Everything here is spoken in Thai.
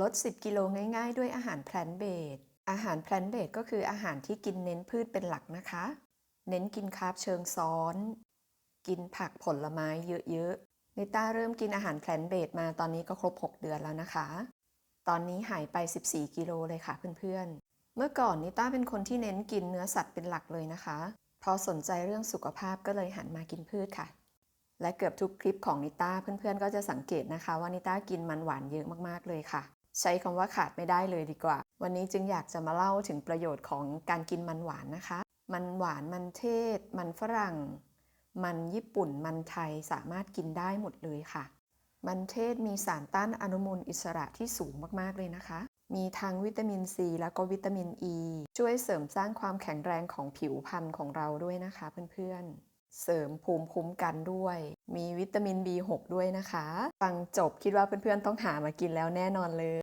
ลด 10 กิโลง่าย ๆ ด้วยอาหารแพลนเบดอาหารแพลนเบดก็คืออาหารที่กินเน้นพืชเป็นหลักนะคะ เน้นกินคาร์บเชิงซ้อน กินผักผลไม้เยอะๆนิต้าเริ่มกินอาหารแพลนเบดมาตอนนี้ก็ครบ 6 เดือนแล้วนะคะ ตอนนี้หายไป 14 กิโลเลยค่ะเพื่อนๆ เมื่อก่อนนิต้าเป็นคนที่เน้นกินเนื้อสัตว์เป็นหลักเลยนะคะ พอสนใจเรื่องสุขภาพก็เลยหันมากินพืชค่ะและเกือบทุกคลิปของนิต้าเพื่อนๆ ก็จะสังเกตนะคะว่านิต้ากินมันหวานเยอะมากๆเลยค่ะ ใช้คำว่าขาดไม่ได้เลยดีกว่า วันนี้จึงอยากจะมาเล่าถึงประโยชน์ของการกินมันหวานนะคะ มันหวานมันเทศ มันฝรั่ง มันญี่ปุ่นมันไทยสามารถกินได้หมดเลยค่ะ มันเทศมีสารต้านอนุมูลอิสระที่สูงมากๆเลยนะคะ มีทั้งวิตามินซีแล้วก็วิตามินอ e, ีช่วยเสริมสร้างความแข็งแรงของผิวพรรณของเราด้วยนะคะเพื่อนๆเสริมภูมิคุ้มกันด้วย มีวิตามิน B6 ด้วยนะคะ ฟังจบคิดว่าเพื่อนๆต้องหามากินแล้วแน่นอนเลย